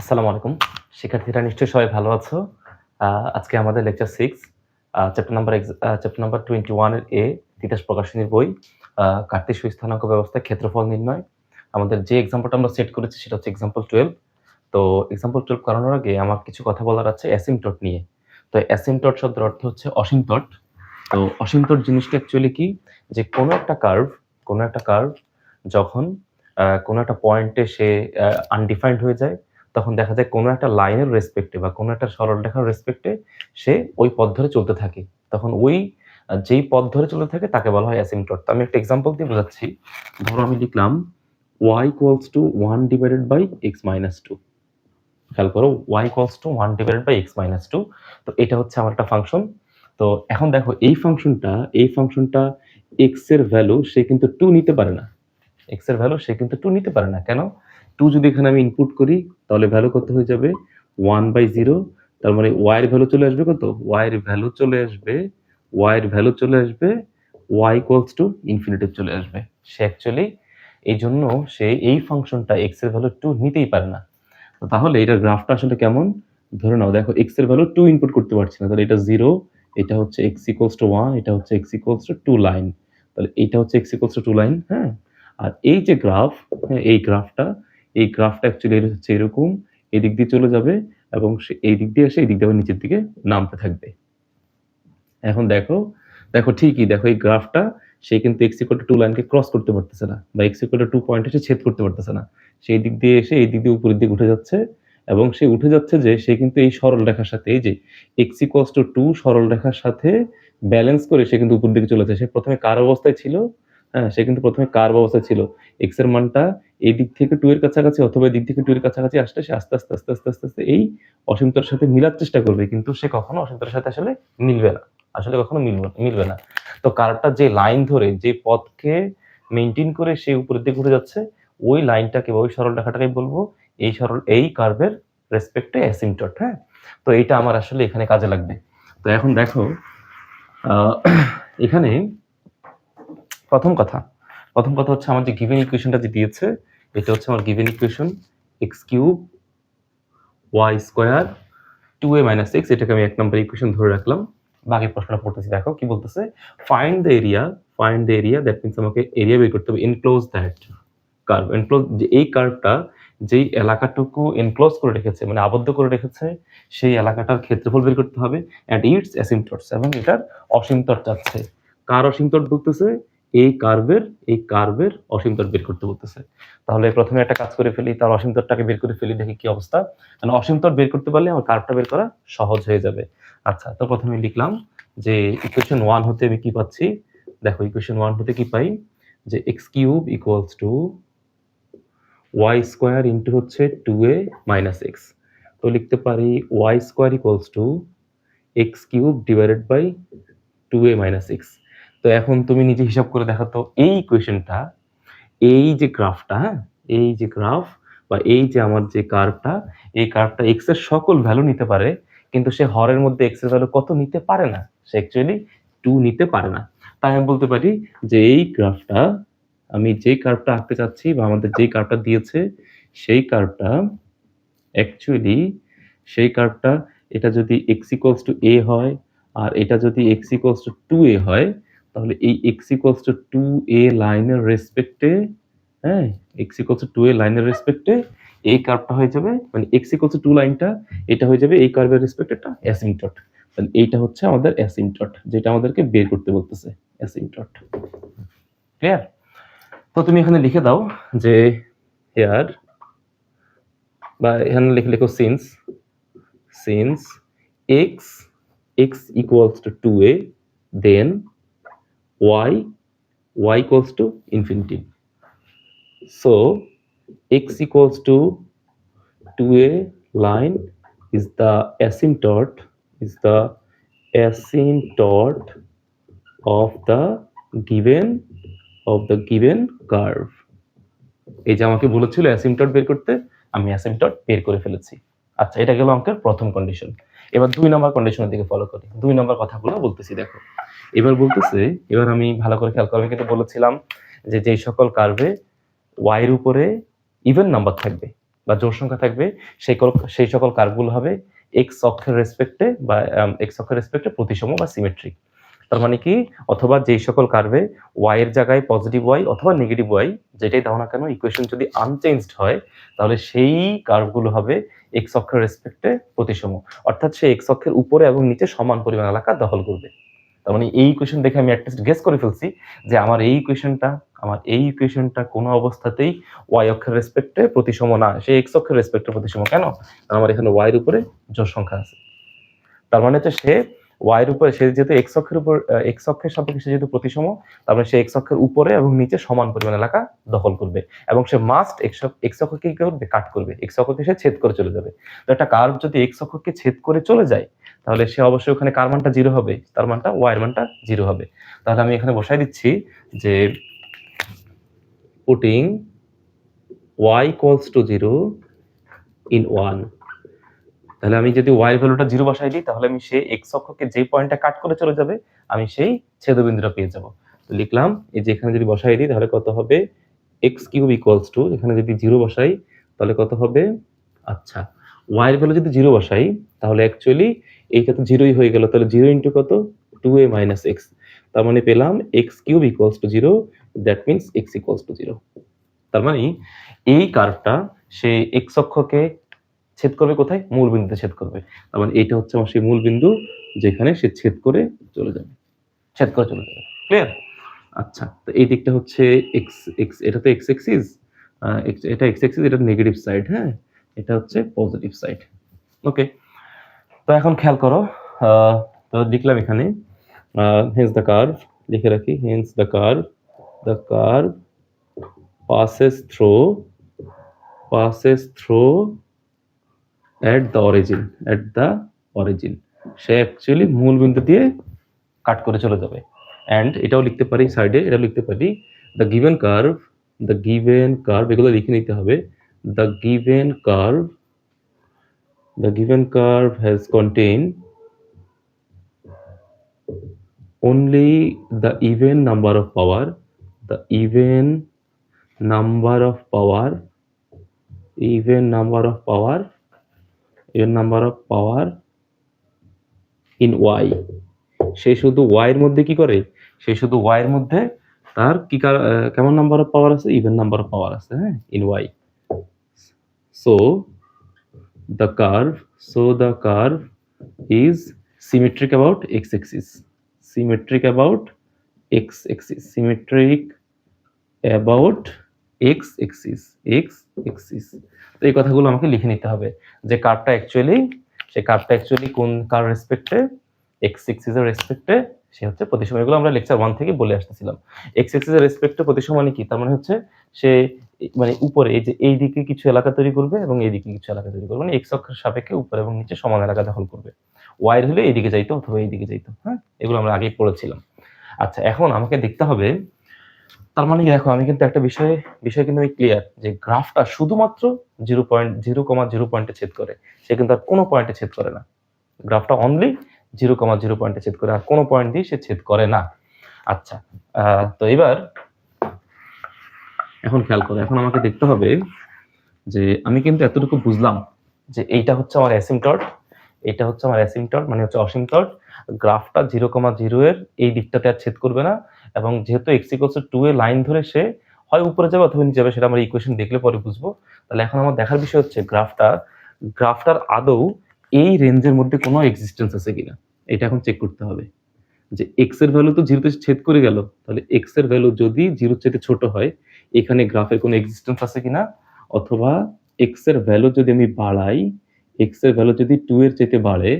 আসসালামু আলাইকুম। শিক্ষার্থীরা নিশ্চয়ই সবাই ভালো আছো। আজকে আমাদের lecture six chapter number chapter number twenty ওয়ানের এ তিতাস প্রকাশনীর বই কার্তিক সুস্থানাঙ্ক ব্যবস্থায় ক্ষেত্রফল নির্ণয়। আমাদের যে এক্সাম্পলটা আমরা সেট করেছি সেটা হচ্ছে এক্সাম্পল টুয়েলভ তো এক্সাম্পল টুয়েলভ করানোর আগে আমার কিছু কথা বলার আছে অ্যাসিমটট নিয়ে। তো অ্যাসিমটট শব্দের অর্থ হচ্ছে অসীমতট। তো অসীমতট জিনিসটা অ্যাকচুয়ালি কি? যে কোনো একটা কার্ভ কোনো একটা কার্ভ যখন কোনো একটা পয়েন্টে সে আনডিফাইন্ড হয়ে যায় তখন দেখা যায় কোনো একটা লাইনের রেসপেক্টে বা কোনো একটা সরলরেখার রেসপেক্টে সে ওই পথ ধরে চলতে থাকে। তখন ওই, যেই পথ ধরে চলতে থাকে তাকে বলা হয় অ্যাসিমটট তো আমি একটা এক্সাম্পল দিয়ে বোঝাচ্ছি। ধরো আমি লিখলাম y equals to one divided by x minus two খেয়াল করো y equals to one divided by x minus two তো এটা হচ্ছে আমার একটা ফাংশন তো এখন দেখো, এই ফাংশনটা এই ফাংশনটা এক্সের ভ্যালু সে কিন্তু টু নিতে পারে না। এক্সের ভ্যালু সে কিন্তু টু নিতে পারে না। কেন? টু যদি এখানে আমি ইনপুট করি, তাহলে ভ্যালু কত হয়ে যাবে? ওয়ান বাই জিরো তার মানে ওয়াই এর ভ্যালু চলে আসবে কত? ওয়াই এর ভ্যালু চলে আসবে ওয়াই এর ভ্যালু চলে আসবে ওয়াই ইকুয়ালস টু ইনফিনিটিভ চলে আসবে। সে অ্যাকচুয়ালি এই জন্য সে এই ফাংশনটা এক্সের ভ্যালু টু নিতেই পারে না। তাহলে এটার গ্রাফটা আসলে কেমন? ধরে নাও, দেখো এক্সের ভ্যালু টু ইনপুট করতে পারছি না। তাহলে এটা জিরো এটা হচ্ছে এক্স ইকুয়ালস টু ওয়ান এটা হচ্ছে x equals to two line তাহলে এটা হচ্ছে x equals to two line হ্যাঁ? আর এই যে গ্রাফ হ্যাঁ এই গ্রাফটা এই গ্রাফটা অ্যাকচুয়ালি হচ্ছে এরকম, এই দিক দিয়ে চলে যাবে এবং সে এই দিক দিয়ে এসে এই দিক দিয়ে নিচের দিকে নামতে থাকবে। এখন দেখো দেখো ঠিকই দেখো এই গ্রাফটা সে কিন্তু এক্স ইকুয়াল টু লাইনকে ক্রস করতে পারতেছে না বা এক্স ইকুয়াল টু পয়েন্ট এসে ছেদ করতে পারতেছে না। সেই দিক দিয়ে এসে এই দিক দিয়ে উপরের দিকে উঠে যাচ্ছে এবং সে উঠে যাচ্ছে যে সে কিন্তু এই সরল রেখার সাথে, এই যে এক্স ইকুয়ালস টু টু সরল রেখার সাথে ব্যালেন্স করে সে কিন্তু উপর দিকে চলে যাচ্ছে। সে প্রথমে কার অবস্থায় ছিল হ্যাঁ সে কিন্তু প্রথমে কার অবস্থায় ছিল। এক্সের মানটা এই দিক থেকে টু এর কাছাকাছি অথবা এই দিক থেকে টু এর কাছাকাছি আসলে সে আস্তে আস্তে আস্তে আস্তে আস্তে আস্তে এই অসীমতার সাথে মিলার চেষ্টা করবে, কিন্তু সে কখনো অসীমতার সাথে আসলে মিলবে না। আসলে কখনো মিলবে মিলবে না। তো কারটা যে লাইন ধরে যে পথকে মেনটেন করে সে উপরের দিকে উঠে যাচ্ছে, ওই লাইনটাকে ওই সরল রেখাটাকে বলব, এই সরল, এই কার্ভের রেসপেক্টে অ্যাসিমটট হ্যাঁ? তো এইটা আমার আসলে এখানে কাজে লাগবে। তো এখন দেখো এখানে প্রথম কথা প্রথম কথা হচ্ছে আমার যে গিভেন ইকুয়েশনটা যে দিয়েছে এটা হচ্ছে আমার given equation x cube y square two a minus x এটাকে আমি এক নম্বর ইকুয়েশন ধরে রাখলাম। বাকি প্রশ্নটা পড়তেছি, দেখো কি বলতেছে? Find the area find the area that means আমাকে এরিয়া বের করতে হবে এনক্লোজ দ্যাট কার্ভ এনক্লোজ এই কার্ভটা যেই এলাকাটুকু এনক্লোজ করে রেখেছে মানে আবদ্ধ করে রেখেছে, সেই এলাকাটার ক্ষেত্রফল বের করতে হবে অ্যান্ড ইটস অ্যাসিমটটস এবং এটার অসীমতট চাচ্ছে কার অসীমতট বলতেছে? এই কার্ভের এই কার্ভের অসীমতট বের করতে বলতেছে। তাহলে প্রথমে একটা কাজ করে ফেলি, তার অসীমতটটাকে বের করে ফেলি, দেখি কি অবস্থা। মানে অসীমতট বের করতে পারলে আমার কার্ভটা বের করা সহজ হয়ে যাবে। আচ্ছা তো প্রথমে লিখলাম যে ইকুয়েশন ওয়ান হতে আমি কি পাচ্ছি? দেখো ইকুয়েশন ওয়ান হতে কি পাই? যে x cube equals to y square into হচ্ছে টু এ মাইনাস এক্স তো লিখতে পারি y square equals to x cube divided by two a minus x তো এখন তুমি নিজে হিসাব করে দেখো তো এই ইকুয়েশনটা এই যে গ্রাফটা হ্যাঁ? এই যে গ্রাফ বা এই যে আমার যে কার্ভটা এই কার্ভটা এক্সের সকল ভ্যালু নিতে পারে, কিন্তু সে হরের মধ্যে এক্সের ভ্যালু কত নিতে পারে না? সে অ্যাকচুয়ালি টু নিতে পারে না। তাই আমি বলতে পারি যে এই গ্রাফটা আমি যেই কার্ভটা আঁকতে চাচ্ছি বা আমাদের যেই কার্ভটা দিয়েছে, সেই কার্ভটা অ্যাকচুয়ালি সেই কার্ভটা এটা যদি এক্স ইকুয়ালস টু এ হয়, আর এটা যদি x equals to two a হয় তাহলে এই x equals to two a লাইনের রেসপেক্টে হ্যাঁ এক্স ইকুয়ালস টু এ লাইনের রেসপেক্টে এই কার্ভটা হয়ে যাবে মানে এক্স ইকুয়ালস টু টু লাইনটা, এটা হয়ে যাবে এই কার্ভের রেসপেক্টে একটা অ্যাসিমটট তাহলে এইটা হচ্ছে আমাদের অ্যাসিমটট যেটা আমাদেরকে বের করতে বলতেছে অ্যাসিমটট ক্লিয়ার তো তুমি এখানে লিখে দাও যে হেয়ার বা এখানে লিখে লেখো since since x x equals to two a then y equals to infinity so x equals to two a line is the asymptote, is the asymptote of the given, of the given curve. এই যে আমাকে বলেছিল অ্যাসিমটট বের করতে, আমি অ্যাসিমটট বের করে ফেলেছি। আচ্ছা এটা গেল অঙ্কের প্রথম কন্ডিশন এবার দুই নম্বর কন্ডিশনের দিকে ফলো করি। দুই নম্বর কথাগুলো বলতেছি, দেখো। এবার বলতেছে, এবার আমি ভালো করে খেয়াল করবে কিন্তু বলেছিলাম যে যেই সকল কার্ভে ওয়াইয়ের উপরে ইভেন নাম্বার থাকবে বা জোর সংখ্যা থাকবে, সেই সেই সকল কার্ভগুলো হবে এক্স অক্ষের রেসপেক্টে বা এক্স অক্ষের রেসপেক্টে প্রতিসম বা সিমেট্রিক তার মানে কি? অথবা যেই সকল কার্ভে ওয়াই এর জায়গায় পজিটিভ ওয়াই অথবা নেগেটিভ ওয়াই যেটাই দাও না কেন ইকুয়েশন যদি আনচেঞ্জড হয়, তাহলে সেই কার্ভগুলো হবে এক্স অক্ষের রেসপেক্টে প্রতিসম অর্থাৎ সে এক্স অক্ষের উপরে এবং নিচে সমান পরিমাণ এলাকা দখল করবে। তার মানে এই ইকুয়েশন দেখে আমি অ্যাটলিস্ট গেস করে ফেলছি যে আমার এই ইকুয়েশনটা আমার এই ইকুয়েশনটা কোনো অবস্থাতেই ওয়াই অক্ষের রেসপেক্টে প্রতিসম না, সে এক্স অক্ষের রেসপেক্টে প্রতিসম কেন? আমার এখানে ওয়াইয়ের উপরে জোর সংখ্যা আছে। তার মানে হচ্ছে সে ওয়াই এর উপরে, সে যেহেতু এক্স অক্ষের উপর এক্স অক্ষের সাপেক্ষে সে যেহেতু প্রতিসম, তার মানে সে এক্স অক্ষের উপরে এবং নিচে সমান পরিমাণ এলাকা দখল করবে। এবং সে মাস্ট এক্স অক্ষকে কি করবে? কাট করবে। এক্স অক্ষকে সে ছেদ করে চলে যাবে। তো একটা কার্ভ যদি এক্স অক্ষকে ছেদ করে চলে যায়, তাহলে সে অবশ্যই ওখানে কার মানটা জিরো হবে? তার মানটা ওয়াই এর মানটা জিরো হবে। তাহলে আমি এখানে বসাই দিচ্ছি যে putting y equals to 0 in 1 তাহলে আমি যদি এর ভ্যালুটা জিরো বসাই দিই, তাহলে আমি সেই x অক্ষকে যে পয়েন্টটা কাট করে চলে যাবে, আমি সেই ছেদবিন্দুটা পেয়ে যাব। তো লিখলাম, এই যে এখানে যদি বসাই দিই, তাহলে কত হবে? এক্স কিউব ইকুয়ালস টু এখানে যদি জিরো বসাই, তাহলে কত হবে? আচ্ছা এর ভ্যালু যদি জিরো বসাই, তাহলে অ্যাকচুয়ালি এইটা তো জিরোই হয়ে গেল, তাহলে জিরো ইন্টু কত? টু এ মাইনাস এক্স তার মানে পেলাম x cube equals to zero that means x equals to zero তার মানে এই কার্ভটা সে এক্স অক্ষকে ছেদ করবে কোথায়? মূল বিন্দুতে ছেদ করবে। তার মানে এইটা হচ্ছে আমার সেই মূল বিন্দু যেখানে সে ছেদ করে চলে যাবে। ছেদ করে চলে যাবে। ক্লিয়ার আচ্ছা তো এই দিকটা হচ্ছে এক্স এক্স এটা তো এক্স এক্সিস এটা এক্স এক্সিস এটা নেগেটিভ সাইড হ্যাঁ? এটা হচ্ছে পজিটিভ সাইড ওকে তো এখন খেয়াল করো তো লিখলাম এখানে হেন্স দ্য কার্ভ লিখে রাখি hence the curve the curve passes through passes through at the origin, at the origin. সে অ্যাকচুয়ালি মূল বিন্দু দিয়ে কাট করে চলে যাবে। অ্যান্ড এটাও লিখতে পারি সাইডে এটাও লিখতে পারি the given curve the given curve এগুলো লিখে নিতে হবে। The given curve the given curve has contain only the even number of power, the even number of power, even number of power even number of power in y সে শুধু এর মধ্যে কি করে সে শুধু এর মধ্যে তার কি কেমন নাম্বার অফ পাওয়ার আছে ইভেন নাম্বার অফ পাওয়ার আছে হ্যাঁ in y so the curve so the curve is symmetric about x axis symmetric about x axis symmetric about x axis x axis তো এই কথাগুলো আমাকে লিখে নিতে হবে যে কার্ভটা অ্যাকচুয়ালি সে কার্ভটা অ্যাকচুয়ালি কোন কার রেসপেক্টে এক্স এক্সিসের রেসপেক্টে সে হচ্ছে প্রতিসম এগুলো আমরা লেকচার ওয়ান থেকে বলে আসতেছিলাম। এক্স এক্সিসের রেসপেক্টে প্রতিসম মানে কি? তার মানে হচ্ছে সে মানে উপরে, এই যে এই দিকে কিছু এলাকা তৈরি করবে এবং এই দিকে কিছু এলাকা তৈরি করবে। মানে এক্স অক্ষের সাপেক্ষে উপরে এবং নিচে সমান এলাকা দখল করবে। ওয়াইড হলে এইদিকে যাইতো অথবা এইদিকে যাইতো হ্যাঁ? এগুলো আমরা আগেই পড়েছিলাম। আচ্ছা এখন আমাকে দেখতে হবে তার মানে দেখো, আমি কিন্তু একটা বিষয়ে, বিষয় কিন্তু আমি ক্লিয়ার যে গ্রাফটা শুধুমাত্র zero point zero comma zero পয়েন্টে ছেদ করে, সে কিন্তু আর কোনো পয়েন্টে ছেদ করে না। গ্রাফটা অনলি জিরো কমা জিরো পয়েন্টে ছেদ করে, আর কোনো পয়েন্ট দিয়ে সে ছেদ করে না। আচ্ছা তো এবার এখন খেয়াল করো, এখন আমাকে দেখতে হবে যে আমি কিন্তু এতটুকু বুঝলাম যে এইটা হচ্ছে আমার অ্যাসিমটট এটা হচ্ছে আমার অ্যাসিমটট মানে হচ্ছে অসীমটট গ্রাফটা জিরো কমা জিরো এর এই দিকটাতে আর ছেদ করবে না, এবং যেহেতু এক্স টু এ লাইন ধরে সে হয় উপরে যাবে অথবা নিচে যাবে, সেটা আমরা ইকুয়েশন দেখলে পরে বুঝব। তাহলে এখন আমার দেখার বিষয় হচ্ছে গ্রাফটা, গ্রাফটার আদৌ এই রেঞ্জের মধ্যে কোনো এক্সিস্টেন্স আছে কিনা? এটা এখন চেক করতে হবে। যে এক্সের ভ্যালু তো জিরোতে ছেদ করে গেল, তাহলে এক্সের ভ্যালু যদি জিরোর চেয়ে ছোট হয়, এখানে গ্রাফের কোনো এক্সিস্টেন্স আছে কিনা? অথবা এক্সের ভ্যালু যদি আমি বাড়াই এক্সের ভ্যালু যদি টু এর চেয়ে বাড়ে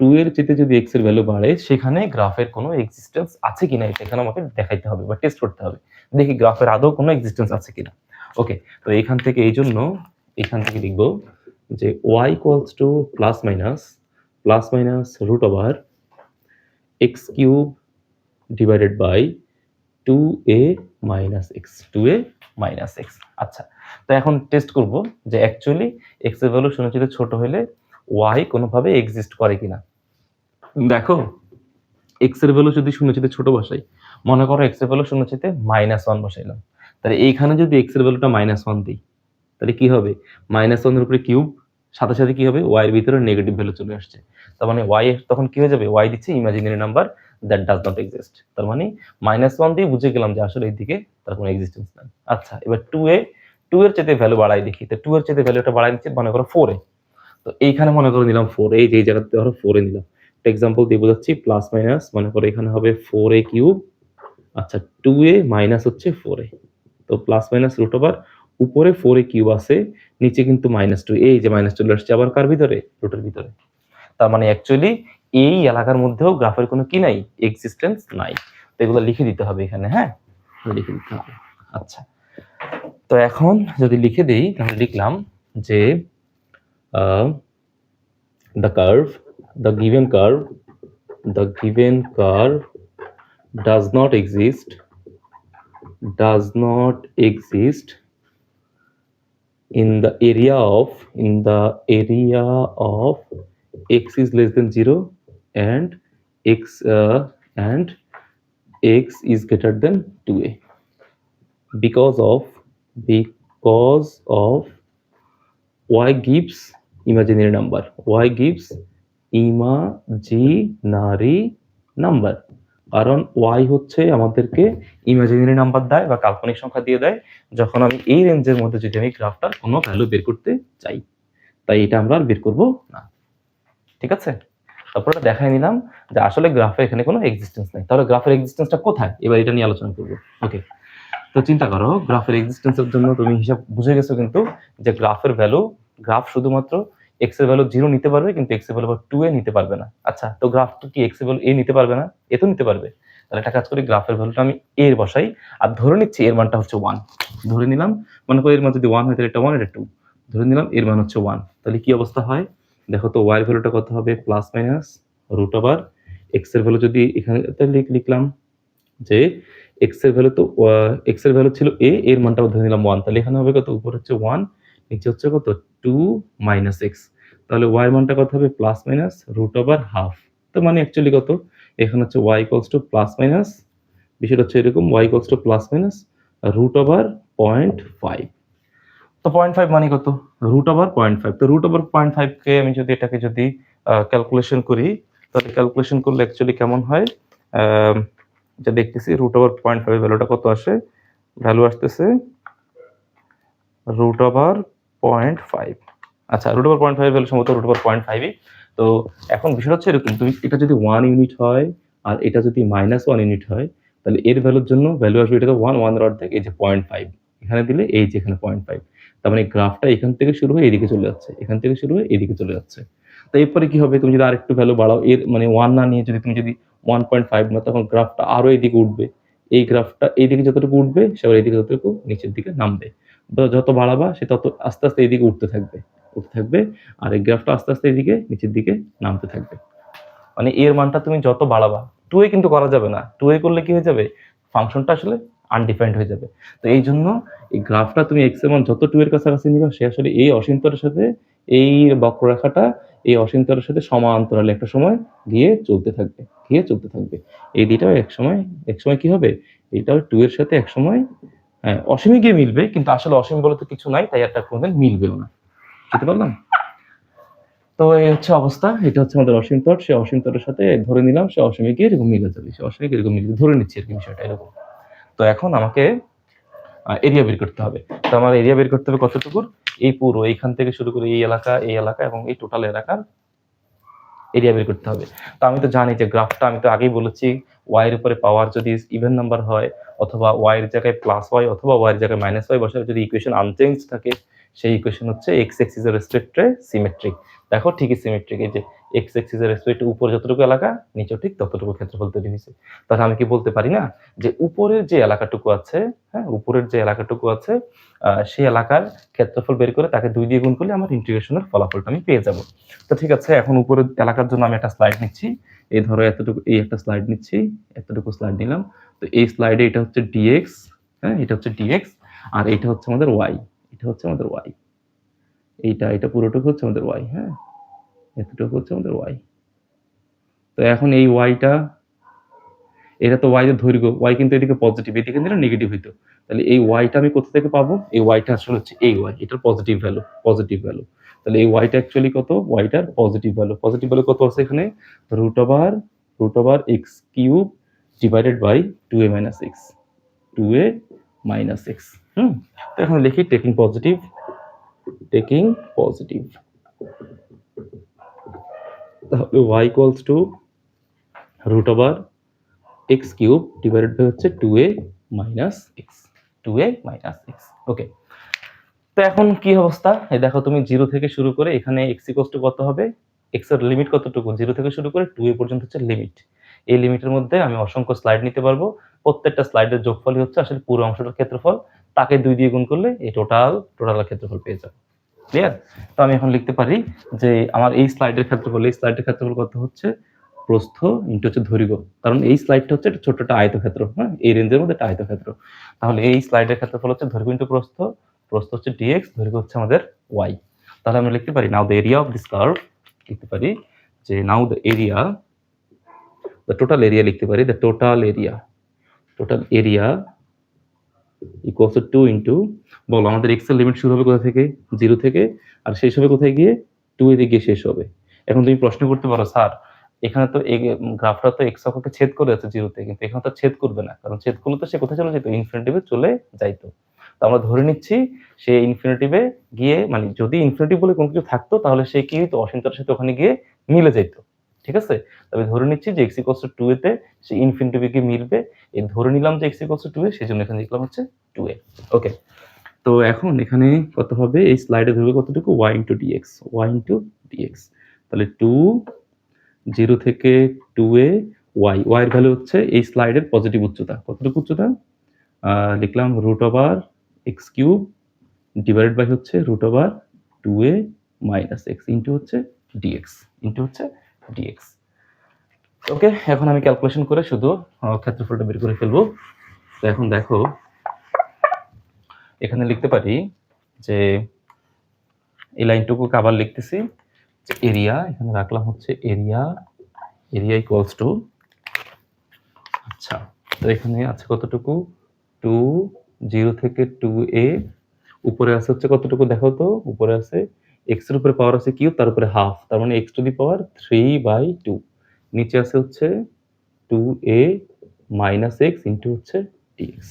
টু এর চেয়ে যদি এক্সের ভ্যালু বাড়ে, সেখানে গ্রাফের কোনো এক্সিস্টেন্স আছে কিনা এখানে আমাকে দেখাইতে হবে বা টেস্ট করতে হবে। দেখি গ্রাফের আদৌ কোনো এক্সিস্টেন্স আছে কিনা। ওকে তো এখান থেকে এই জন্য এখান থেকে লিখব যে y equals to plus minus plus minus root over x cube divided by two a minus x two a minus x আচ্ছা তো এখন টেস্ট করব যে অ্যাকচুয়ালি এক্সের ভ্যালু শূন্য ছোট হলে ওয়াই কোনোভাবে এক্সিস্ট করে কিনা। দেখো এক্সের ভ্যালু যদি শূন্য চেয়ে ছোট বসাই, মনে করো এক্সের ভ্যালু শূন্য চেয়ে মাইনাস ওয়ান বসাইলাম। তাহলে এইখানে যদি এক্সের ভ্যালুটা মাইনাস ওয়ান দিই, তাহলে কি হবে? মাইনাস ওয়ানের উপরে কিউব সাথে সাথে কি হবে? ওয়াই এর ভিতরে নেগেটিভ ভ্যালু চলে আসছে। তার মানে ওয়াই তখন কি হয়ে যাবে? ওয়াই দিচ্ছে imaginary number that does not exist তার মানে মাইনাস ওয়ান দিয়ে বুঝে গেলাম যে আসলে এইদিকে তার কোনো এক্সিস্টেন্স নাই। আচ্ছা এবার টু এ টু এর চেতে ভ্যালু বাড়াই দেখি। তো টু এর চেতে ভ্যালুটা বাড়াই নিচ্ছে মনে করো ফোরে তো এইখানে মনে করো নিলাম ফোর এই যে জায়গাতে ধরো ফোরে নিলাম। এক্সাম্পল দিয়ে বোঝাচ্ছি প্লাস মাইনাস মনে করো এখানে হবে ফোর এ কিউব আচ্ছা টু এ মাইনাস হচ্ছে ফোর এ তো প্লাস মাইনাস রুট ওভার উপরে ফোর এ কিউব আছে নিচে কিন্তু মাইনাস টু এই যে মাইনাস চলে আসছে আবার কার ভিতরে? রুটের ভিতরে। তার মানে অ্যাকচুয়ালি এই এলাকার মধ্যেও গ্রাফের কোনো কি নাই? এক্সিস্টেন্স নাই। তো এগুলো লিখে দিতে হবে এখানে হ্যাঁ? লিখে দিতে হবে। আচ্ছা। তো এখন যদি লিখে দিই তাহলে লিখলাম যে the curve the given curve the given curve does not exist does not exist in the area of in the area of x is less than 0 and x uh, and x is greater than 2a because of because of y gives imaginary number y gives imaginary number. কারণ y হচ্ছে আমাদেরকে imaginary number দেয় বা কাল্পনিক সংখ্যা দিয়ে দেয়, যখন আমি এই রেঞ্জের মধ্যে যদি আমি গ্রাফটার কোনো ভ্যালু বের করতে চাই। তাই এটা আমরা আর বের করব না। ঠিক আছে? তারপর দেখাই নিলাম যে আসলে গ্রাফের এখানে কোনো এক্সিস্টেন্স নেই। তাহলে গ্রাফের এক্সিস্টেন্সটা কোথায়? এবার এটা নিয়ে আলোচনা করব। ওকে তো চিন্তা করো, গ্রাফের এক্সিস্টেন্সের জন্য তুমি হিসাব বুঝে গেছো কিন্তু যে গ্রাফের ভ্যালু গ্রাফ শুধুমাত্র এক্সের ভ্যালু জিরো নিতে পারবে, কিন্তু এক্সের ভ্যালু টু এ নিতে পারবে না। আচ্ছা তো গ্রাফটা কি এক্সের ভ্যালু এ নিতে পারবে না? এ তো নিতে পারবে। তাহলে একটা কাজ করি গ্রাফের ভ্যালুটা আমি এ এর বসাই, আর ধরে নিচ্ছি এর মানটা হচ্ছে ওয়ান ধরে নিলাম, মনে করি এর মান যদি ওয়ান হয়, তাহলে এটা ওয়ান এটা টু ধরে নিলাম, এর মান হচ্ছে ওয়ান তাহলে কি অবস্থা হয়? দেখো তো ওয়াই ভ্যালুটা কত হবে? প্লাস মাইনাস রুট ওভার এক্সের ভ্যালু যদি এখানে লিখলাম যে এক্সের ভ্যালু তো এক্সের ভ্যালু ছিল এ এর মানটাও ধরে নিলাম ওয়ান তাহলে এখানে হবে কত? উপর হচ্ছে ওয়ান নিচে হচ্ছে কত? টু মাইনাস এক্স তাহলে ওয়াই মানটা কত হবে? Plus minus root over half তো মানে অ্যাকচুয়ালি কত? এখানে হচ্ছে y equals to plus minus বিষয়টা হচ্ছে এরকম y equals to plus minus root over point five তো পয়েন্ট ফাইভ মানে কত? রুট ওভার পয়েন্ট ফাইভ তো রুট ওভার পয়েন্ট ফাইভকে আমি যদি এটাকে যদি ক্যালকুলেশন করি, তাহলে ক্যালকুলেশন করলে অ্যাকচুয়ালি কেমন হয়? যা দেখতেছি রুট ওভার পয়েন্ট ফাইভ ভ্যালুটা কত আসে? ভ্যালু আসতেছে রুট ওভার পয়েন্ট ফাইভ। আচ্ছা root over point five value সম্ভবত রুট ওভার পয়েন্ট ফাইভই। তো এখন বিষয়টা হচ্ছে এরকম, তুমি এটা যদি ওয়ান ইউনিট হয় আর এটা যদি মাইনাস ওয়ান ইউনিট হয়, তাহলে এর ভ্যালুর জন্য ভ্যালু আসবে এটা তো ওয়ান ওয়ান অর্ধেক এই যে পয়েন্ট ফাইভ এখানে দিলে এই যে এখানে পয়েন্ট ফাইভ তার মানে গ্রাফটা এখান থেকে শুরু হয়ে এদিকে চলে যাচ্ছে, এখান থেকে শুরু হয়ে এদিকে চলে যাচ্ছে। তো এরপরে কি হবে? তুমি যদি আরেকটু ভ্যালু বাড়াও, এর মানে ওয়ান না নিয়ে যদি তুমি যদি ওয়ান পয়েন্ট ফাইভ না তখন গ্রাফটা আরও এদিকে উঠবে। এই গ্রাফটা এইদিকে যতটুকু উঠবে সে আবার এইদিকে যতটুকু নিচের দিকে নামবে। যত বাড়াবা, সে তত আস্তে আস্তে এইদিকে উঠতে থাকবে উঠতে থাকবে আর এই গ্রাফটা আস্তে আস্তে এদিকে নিচের দিকে নামতে থাকবে। মানে এর মানটা তুমি যত বাড়াবা টু এ কিন্তু করা যাবে না। টু এ করলে কি হয়ে যাবে? ফাংশনটা আসলে আনডিফাইন্ড হয়ে যাবে। তো এই জন্য এই গ্রাফটা তুমি এক্সের মান যত টু এর কাছাকাছি নিবা, সে আসলে এই অসীমতরের সাথে, এই বক্ররেখাটা এই অসীমতরের সাথে সমান্তরালে একটা সময় গিয়ে চলতে থাকবে, গিয়ে চলতে থাকবে। এই দুইটাও এক সময় এক সময় কি হবে? এইটাও টু এর সাথে এক সময় অসীমে গিয়ে মিলবে, কিন্তু আসলে অসীম বলে তো কিছু নাই, তাই একটা কোনোদিন মিলবেও না। বুঝতে পারলাম? তো এই হচ্ছে অবস্থা, এটা হচ্ছে আমাদের অসীম তট সে অসীম তটের সাথে ধরে নিলাম, সে অসীমে গিয়ে এরকম মিলে যাবে, সে অসীমে এরকম মিলে ধরে নিচ্ছি আর কি বিষয়টা, এরকম। তো এখন আমাকে এরিয়া বের করতে হবে। তো আমার এরিয়া বের করতে হবে কতটুকুর? এই পুরো, এইখান থেকে শুরু করে এই এলাকা এই এলাকা এবং এই টোটাল এলাকার এরিয়া বের করতে হবে। তো আমি তো জানি যে গ্রাফটা আমি তো আগেই বলেছি ওয়াই এর উপরে পাওয়ার যদি ইভেন নাম্বার হয়, অথবা ওয়াই এর জায়গায় প্লাস ওয়াই অথবা ওয়াই এর জায়গায় মাইনাস ওয়াই বসে যদি ইকুয়েশন আনচেঞ্জ থাকে, সেই ইকুয়েশন হচ্ছে এক্স এক্সিস এর রেসপেক্টে সিমেট্রিক দেখো ঠিকই সিমেট্রিক এই যে এক্স এক্সিস এর রেসপেক্টে উপর যতটুকু এলাকা, নিচেও ঠিক ততটুকু ক্ষেত্রফল তৈরি হয়েছে। তাহলে আমি কি বলতে পারি না? যে উপরের যে এলাকাটুকু আছে হ্যাঁ উপরের যে এলাকাটুকু আছে সেই এলাকার ক্ষেত্রফল বের করে তাকে দুই দিয়ে গুণ করলে আমার ইন্টিগ্রেশনের ফলাফলটা আমি পেয়ে যাব। তো ঠিক আছে, এখন উপরের এলাকার জন্য আমি একটা স্লাইড নিচ্ছি। এই ধরো এতটুকু, এই একটা স্লাইড নিচ্ছি, এতটুকু স্লাইড নিলাম। তো এই স্লাইডে এটা হচ্ছে ডিএক্স হ্যাঁ এটা হচ্ছে ডিএক্স আর এটা হচ্ছে আমাদের ওয়াই এটা হচ্ছে আমাদের ওয়াই এইটা, এটা পুরোটুকু হচ্ছে আমাদের ওয়াই হ্যাঁ। এতটুকু হচ্ছে আমাদের ওয়াই তো এখন এই ওয়াইটা এটা তো ওয়াই এর দৈর্ঘ্য। ওয়াই কিন্তু এদিকে পজিটিভ এদিকে কিন্তু নেগেটিভ হইতো। তাহলে এই ওয়াইটা আমি কোথা থেকে পাবো? এই ওয়াইটা আসলে হচ্ছে এই ওয়াই এটার পজিটিভ ভ্যালু পজিটিভ ভ্যালু তাহলে এই ওয়াইটা অ্যাকচুয়ালি কত? ওয়াইটার পজিটিভ ভ্যালু পজিটিভ ভ্যালু কত আছে এখানে? Root over root over x cube divided by two a minus x two a minus x হুম? তো এখানে লিখি টেকিং পজিটিভ টেকিং পজিটিভ তাহলে y equals to root over x cube divided by হচ্ছে two a minus x two a minus x okay তো এখন কি অবস্থা? এই দেখো তুমি জিরো থেকে শুরু করে এখানে এক্স ইকোয়াস টু কত হবে? এক্সের লিমিট কতটুকু? জিরো থেকে শুরু করে টু এ পর্যন্ত হচ্ছে লিমিট এই লিমিটের মধ্যে আমি অসংখ্য স্লাইড নিতে পারব। প্রত্যেকটা স্লাইডের যোগফলই হচ্ছে আসলে পুরো অংশটার ক্ষেত্রফল। তাকে দুই দিয়ে গুণ করলে এই টোটাল টোটাল ক্ষেত্রফল পেয়ে যাবে। ক্লিয়ার তো আমি এখন লিখতে পারি যে আমার এই স্লাইডের ক্ষেত্রফল, এই স্লাইডের ক্ষেত্রফল কত হচ্ছে? প্রস্থ ইন্টু হচ্ছে দৈর্ঘ্য কারণ এই স্লাইডটা হচ্ছে একটা ছোট্ট একটা আয়তক্ষেত্র হ্যাঁ? এই রেঞ্জের মধ্যে একটা আয়তক্ষেত্র। তাহলে এই স্লাইডের ক্ষেত্রফল হচ্ছে দৈর্ঘ্য ইন্টু প্রস্থ প্রস্থ হচ্ছে ডিএক্স দৈর্ঘ্য হচ্ছে আমাদের ওয়াই তাহলে আমরা লিখতে পারি now the area of this curve লিখতে পারি যে now the area the total area লিখতে পারি the total area total area equals to two into বলো আমাদের এক্সের লিমিট শুরু হবে কোথা থেকে? জিরো থেকে। আর শেষ হবে কোথায় গিয়ে? টু এ গিয়ে শেষ হবে। এখন তুমি প্রশ্ন করতে পারো, স্যার, এখানে তো এই গ্রাফটা তো এক্স অক্ষকে ছেদ করে আছে জিরোতে কিন্তু এখানে তো ছেদ করবে না। কারণ ছেদ করলে তো সে কোথায় চলে যেত ইনফিনিটিভে চলে যাইতো। তো আমরা ধরে নিচ্ছি সে ইনফিনিটিভে গিয়ে মানে যদি ইনফিনিটিভ বলে কোনো কিছু থাকতো, তাহলে সে কি হইতো? অসীমতার সাথে ওখানে গিয়ে মিলে যেত ঠিক আছে? তবে ধরে নিচ্ছি যে এক্স ইকোয়াস টু এতে সে ইনফিনিটিভে গিয়ে মিলবে। এই ধরে নিলাম যে এক্স ইকোয়াস টু এ সেই জন্য এখানে লিখলাম হচ্ছে টু এ। ওকে তো এখন এখানে কত হবে? এই স্লাইডে ধরবে কতটুকু? Y into dx y into dx তাহলে টু জিরো থেকে টু এ ওয়াই ওয়াই এর ভ্যালু হচ্ছে এই স্লাইডের পজিটিভ উচ্চতা। কতটুকু উচ্চতা? লিখলাম root over x cube divided by হচ্ছে root over two a minus x into হচ্ছে ডিএক্স ইন্টু হচ্ছে ডিএক্স ওকে এখন আমি ক্যালকুলেশন করে শুধু ক্ষেত্রফলটা বের করে ফেলব। তো এখন দেখো, এখানে লিখতে পারি যে এই লাইনটুকুকে আবার লিখতেছি যে এরিয়া এখানে রাখলাম হচ্ছে এরিয়া এরিয়া ইকুয়ালস টু আচ্ছা তো এখানে আছে কতটুকু? টু জিরো থেকে টু এ, উপরে আছে হচ্ছে কতটুকু? দেখো তো, উপরে আছে এক্সের উপরে পাওয়ার আছে কিউব, তার উপরে হাফ তার মানে x to the power three by two নিচে আছে হচ্ছে two a minus x into হচ্ছে ডিএক্স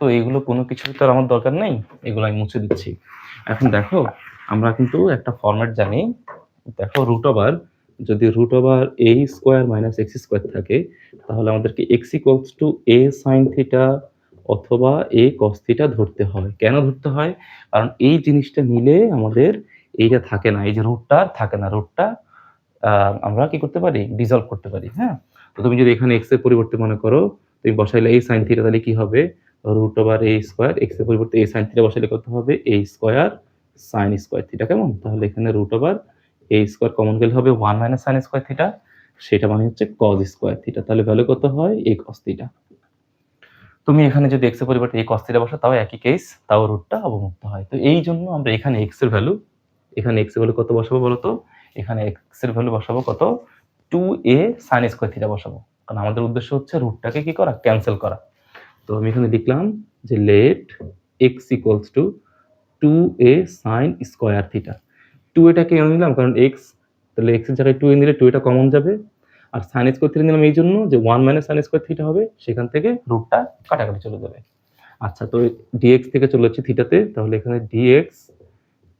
তো এগুলো কোনো কিছু তো আর আমার দরকার নেই, এগুলো আমি মুছে দিচ্ছি। এখন দেখো, আমরা কিন্তু একটা ফরম্যাট জানি, দেখো রুট ওভার যদি root over a square minus x square থাকে, তাহলে আমাদেরকে x equals to a sine theta অথবা এ কস থিটা ধরতে হয়। কেন ধরতে হয়? কারণ এই জিনিসটা নিলে আমাদের এইটা থাকে না, এই যে রুটটা আর থাকে না রুটটা আমরা কি করতে পারি? ডিজলভ করতে পারি হ্যাঁ? তো তুমি যদি এখানে এক্সের পরিবর্তে মনে করো, তুমি বসাইলে এই সাইন থিটা তাহলে কি হবে? রুট ওভার এ স্কোয়ার এক্সের পরিবর্তে এই সাইন থিটা বসাইলে কত হবে? A square sine square theta কেমন? তাহলে এখানে root over a square common গেলে হবে one minus sine square theta সেটা মানে হচ্ছে কজ স্কোয়ার থিটা তাহলে ভ্যালু কত হয়? এ কস থিটা তুমি এখানে যদি এক্সের পরিবর্তে এই কস থিটা বসো তাও একই কেস তাও রুটটা অবমুক্ত হয়। তো এই জন্য আমরা এখানে এক্সের ভ্যালু এখানে এক্স ভ্যালু কত বসাবো বলো তো এখানে এক্সের ভ্যালু বসাবো কত? Two a sine square theta বসাবো। কারণ আমাদের উদ্দেশ্য হচ্ছে রুটটাকে কি করা? ক্যান্সেল করা। তো আমি এখানে লিখলাম যে let x equals to two a sine square theta to এটাকে এনে নিলাম? কারণ এক্স তাহলে এক্সের জায়গায় টু এ নিলে টু এটা কমন যাবে। আর সাইন স্কোয়ার থিটা নিলাম এই জন্য যে one minus sine square theta হবে, সেখান থেকে রুটটা কাটাকাটি চলে যাবে। আচ্ছা তো ডিএক্স থেকে চলে যাচ্ছে থিটাতে তাহলে এখানে ডিএক্স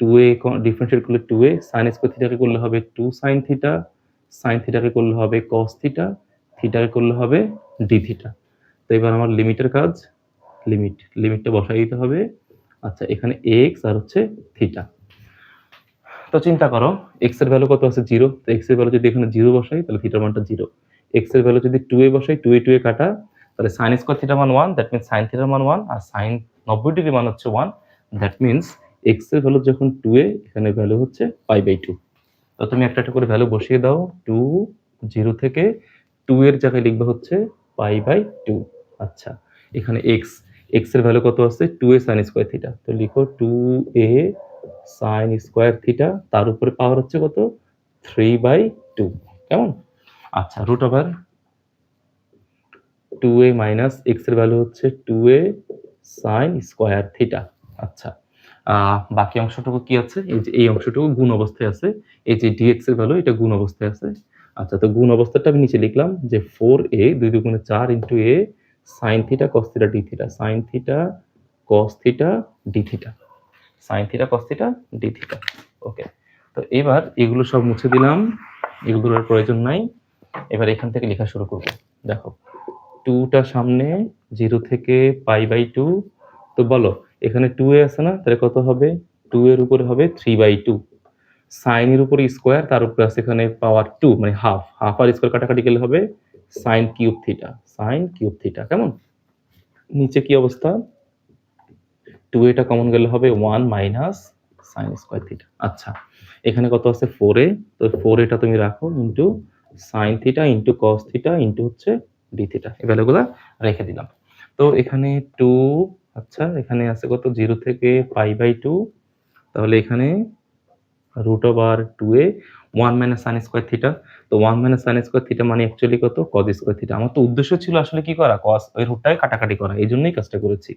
টু এ ডিফারেন্সিয়েট করলে টু এ সাইন স্কোয়ার থিটাকে করলে হবে টু সাইন থিটা সাইন থিটাকে করলে হবে কস থিটা থিটাকে করলে হবে ডি থিটা তো এবার আমার লিমিটের কাজ লিমিট লিমিটটা বসাই দিতে হবে। আচ্ছা এখানে এক্স আর হচ্ছে থিটা তো চিন্তা করো এক্সের ভ্যালু কত আছে? জিরো তো এক্সের ভ্যালু যদি এখানে জিরো বসাই, তাহলে থিটার মানটা জিরো এক্সের ভ্যালু যদি টু এ বসাই টু এ টু এ কাটা, তাহলে সাইন স্কোয়ার থিটার মান ওয়ান দ্যাট মিনস সাইন থিটার মান ওয়ান আর সাইন নব্বই ডিগ্রি মান হচ্ছে ওয়ান দ্যাট মিনস এক্সের ভ্যালু যখন টু এ, এখানে ভ্যালু হচ্ছে পাই বাই টু তো তুমি একটা একটা করে ভ্যালু বসিয়ে দাও টু জিরো থেকে টু এর জায়গায় লিখবে হচ্ছে পাই বাই টু আচ্ছা এখানে এক্স এক্সের ভ্যালু কত আছে? Two a sine square theta তো লিখো two a sine square theta তার উপরে পাওয়ার হচ্ছে কত? থ্রি বাই টু কেমন? আচ্ছা root over two a minus এক্সের ভ্যালু হচ্ছে two a sine square theta আচ্ছা বাকি অংশটুকু কি আছে? এই যে এই অংশটুকু গুণ অবস্থায় আছে। এই যে ডিএক্স এর ভ্যালু এটা গুণ অবস্থায় আছে। আচ্ছা তো গুণ অবস্থাটা আমি নিচে লিখলাম যে ফোর এ দুই দুগুণে চার into a sine theta cos theta d theta sine theta cos theta d theta sine theta cos theta d theta okay তো এবার এগুলো সব মুছে দিলাম। এগুলোর আর প্রয়োজন নাই। এবার এখান থেকে লেখা শুরু করব। দেখো টুটা সামনে জিরো থেকে পাই বাই টু তো বলো এখানে টু এ আছে না? তাহলে কত হবে? টু এর উপরে হবে থ্রি বাই টু সাইনের উপরে স্কোয়ার তার উপরে আছে এখানে পাওয়ার টু মানে হাফ হাফ আর স্কোয়ার কাটাকাটি গেলে হবে sine cube theta sine cube theta কেমন? নিচে কি অবস্থা? টু এটা কমন গেলে হবে one minus sine square theta আচ্ছা এখানে কত আছে? Four a. তো ফোর এটা তুমি রাখো into sine theta into cos theta into হচ্ছে ডি থিটা এই ভ্যালুগুলো রেখে দিলাম। তো এখানে টু আচ্ছা এখানে আছে কত? জিরো থেকে পাই বাই টু। তাহলে এখানে root over two a one minus sine square theta. তো one minus sine square theta মানে অ্যাকচুয়ালি কত? Cos square theta. আমার তো উদ্দেশ্য ছিল আসলে কি করা? কস ওই রুটটাকে কাটাকাটি করা। এই জন্যই কাজটা করেছি।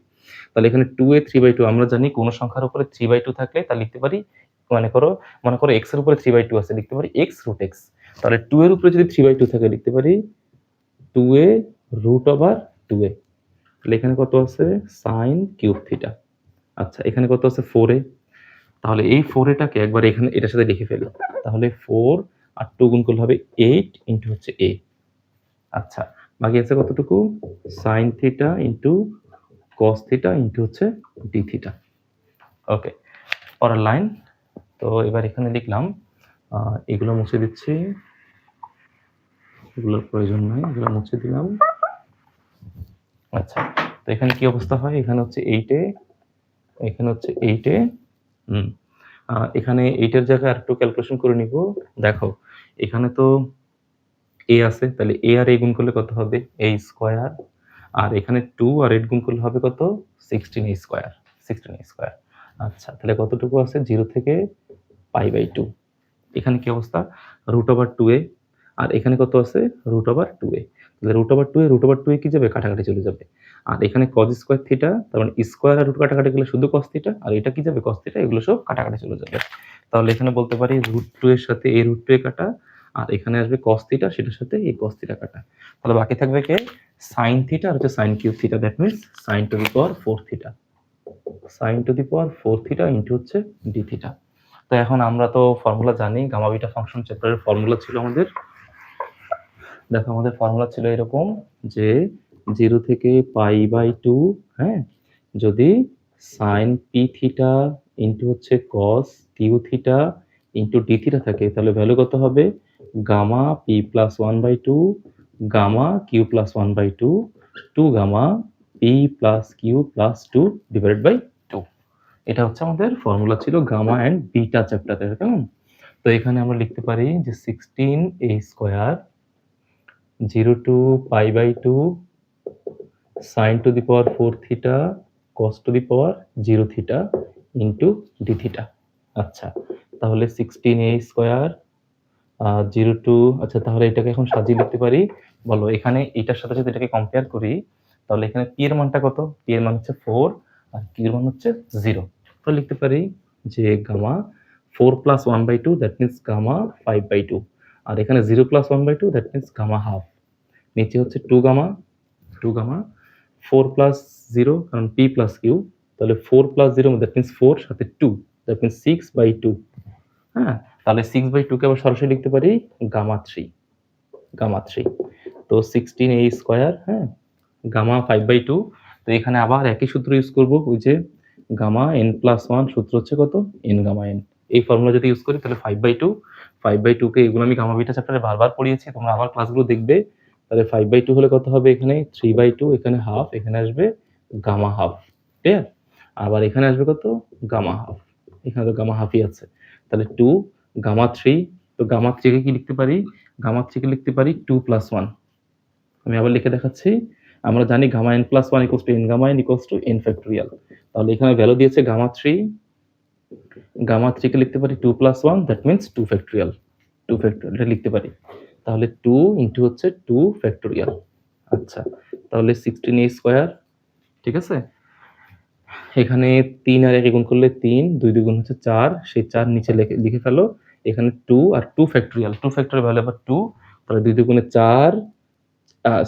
তাহলে এখানে two a three by two, আমরা জানি কোনো সংখ্যার উপরে থ্রি বাই টু থাকলে তা লিখতে পারি, মনে করো মনে করো এক্সের উপরে থ্রি বাই টু আছে, লিখতে পারি এক্স রুট এক্স তাহলে টু এর উপরে যদি থ্রি বাই টু থাকে, লিখতে পারি two a root over two a. তাহলে এখানে কত আছে? সাইন কিউব থিটা আচ্ছা এখানে কত আছে? ফোর তাহলে এই ফোর এটাকে একবার এখানে এটার সাথে লিখে ফেলি তাহলে ফোর আর টু গুণ করলে হবে এইট ইন্টু হচ্ছে এ আচ্ছা বাকি আছে কতটুকু? Sine theta into cos theta into হচ্ছে ডি থিটা ওকে পরের লাইন তো এবার এখানে লিখলাম এগুলো মুছে দিচ্ছি। এগুলোর প্রয়োজন নাই, এগুলো মুছে দিলাম। আচ্ছা তো এখানে কি অবস্থা হয়? এখানে হচ্ছে এইটে এখানে হচ্ছে এইটে হুম এখানে এইটের জায়গায় আরেকটু ক্যালকুলেশন করে নিব। দেখো, এখানে তো এ আছে, তাহলে এ আর এ গুণ করলে কত হবে? এ স্কোয়ার আর এখানে টু আর এইট গুণ করলে হবে কত? Sixteen a square sixteen a square আচ্ছা তাহলে কতটুকু আছে? জিরো থেকে পাই বাই টু এখানে কি অবস্থা? রুট ওভার টু এ আর এখানে কত আছে? রুট ওভার টু এ তাহলে root over two a root over two a কি যাবে? কাটাকাটি চলে যাবে। আর এখানে কজ স্কোয়ার থিটা তার মানে স্কোয়ার আর রুট কাটাকাটি গেলে শুধু কস থিটা আর এটা কি যাবে? কস থিটা এগুলো সব কাটাকাটি চলে যাবে। তাহলে এখানে বলতে পারি রুট টু এর সাথে এই রুট টু এ কাটা, আর এখানে আসবে কস থিটা সেটার সাথে এই কস থিটা কাটা। তাহলে বাকি থাকবে কে? সাইন থিটা আর হচ্ছে sine cube theta that means sine to the power four theta sine to the power four theta into হচ্ছে ডি থিটা তো এখন আমরা তো ফর্মুলা জানি গামা বিটা ফাংশন চ্যাপ্টারের ফর্মুলা ছিল আমাদের। দেখো আমাদের ফর্মুলা ছিল এরকম যে জিরো থেকে পাই বাই টু হ্যাঁ? যদি সাইন পি থিটা ইন্টু হচ্ছে cos q theta into d theta থাকে, তাহলে ভ্যালু কত হবে? Gamma p plus one by two gamma q plus one by two two gamma p plus q plus two divided by two এটা হচ্ছে আমাদের formula ছিল gamma and beta চ্যাপ্টারের কেমন? তো এখানে আমরা লিখতে পারি যে sixteen a square zero to pi by two sine to the power four theta cos to the power zero theta into d theta আচ্ছা তাহলে sixteen a square zero to আচ্ছা তাহলে এটাকে এখন সাজিয়ে লিখতে পারি। বলো, এখানে এটার সাথে যদি এটাকে কম্পেয়ার করি, তাহলে এখানে পি এর মানটা কত? পি এর মান হচ্ছে ফোর আর কিউ এর মান হচ্ছে জিরো তো লিখতে পারি যে gamma four plus one by two that means gamma five by two আর এখানে zero plus one by two that means gamma half নিচে হচ্ছে two gamma two gamma four plus zero কারণ পি প্লাস কিউ তাহলে four plus zero that means four সাথে two that means six by two হ্যাঁ তাহলে six by টুকে আবার সরাসরি লিখতে পারি গামা থ্রি গামা থ্রি তো সিক্সটিন এ স্কোয়ার হ্যাঁ গামা ফাইভ বাই টু তো এখানে আবার একই সূত্র ইউজ করব, ওই যে গামা এন প্লাস ওয়ান সূত্র হচ্ছে কত? এন গামা এন এই ফর্মুলা যদি ইউজ করি, তাহলে five by two five by টুকে এগুলো আমি গামা বিটা চ্যাপ্টারে বারবার পড়িয়েছি, তোমরা আবার ক্লাসগুলো দেখবে। তাহলে ফাইভ বাই টু হলে কত হবে এখানে? থ্রি বাই টু এখানে হাফ এখানে আসবে গামা হাফ আছে আবার এখানে আসবে কত? গামা হাফ এখানে তো গামা হাফই আছে। তাহলে টু গামা থ্রি তো গামা থ্রিকে কি লিখতে পারি? গামা থ্রিকে লিখতে পারি টু প্লাস ওয়ান আমি আবার লিখে দেখাচ্ছি, আমরা জানি gamma n plus one equals two n gamma n equals two n factorial তাহলে এখানে ভ্যালু দিয়েছে গামা থ্রি গামা থ্রিকে লিখতে পারি two plus one that means two factorial two factorial এটা লিখতে পারি। তাহলে টু ইন্টু হচ্ছে টু ফ্যাক্টোরিয়াল আচ্ছা তাহলে সিক্সটিন এ স্কোয়ার ঠিক আছে? এখানে তিন আর একে গুণ করলে তিন, দুই দুগুণ হচ্ছে চার, সেই চার নিচে লিখে লিখে ফেলো। এখানে টু আর two factorial two factorial value আবার টু তাহলে দুই দুগুণে চার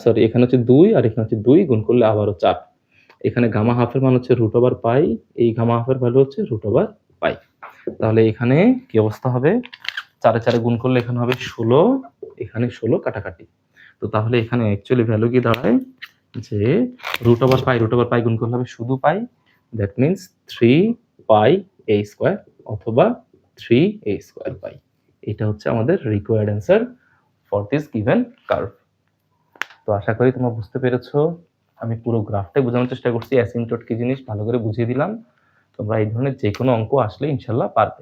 সরি এখানে হচ্ছে দুই আর এখানে হচ্ছে দুই গুণ করলে আবারও চার। এখানে গামা হাফের মান হচ্ছে রুট ওভার পাই এই গামা হাফের ভ্যালু হচ্ছে রুট ওভার পাই। তাহলে এখানে কি অবস্থা হবে? চারে চারে গুণ করলে এখানে হবে ষোলো, এখানে ষোলো কাটাকাটি। তো তাহলে এখানে অ্যাকচুয়ালি ভ্যালু কি দাঁড়ায়? যে root over pi root over pi গুণ করলে হবে শুধু pi that means three pi a square অথবা থ্রি এ স্কোয়ার পাই এটা হচ্ছে আমাদের required answer for this given curve তো আশা করি তোমরা বুঝতে পেরেছ। আমি পুরো গ্রাফটাই বোঝানোর চেষ্টা করছি। অ্যাসিমটোট কি জিনিস? ভালো করে বুঝিয়ে দিলাম। তোমরা এই ধরনের যে কোনো অঙ্ক আসলে ইনশাল্লাহ পারবে।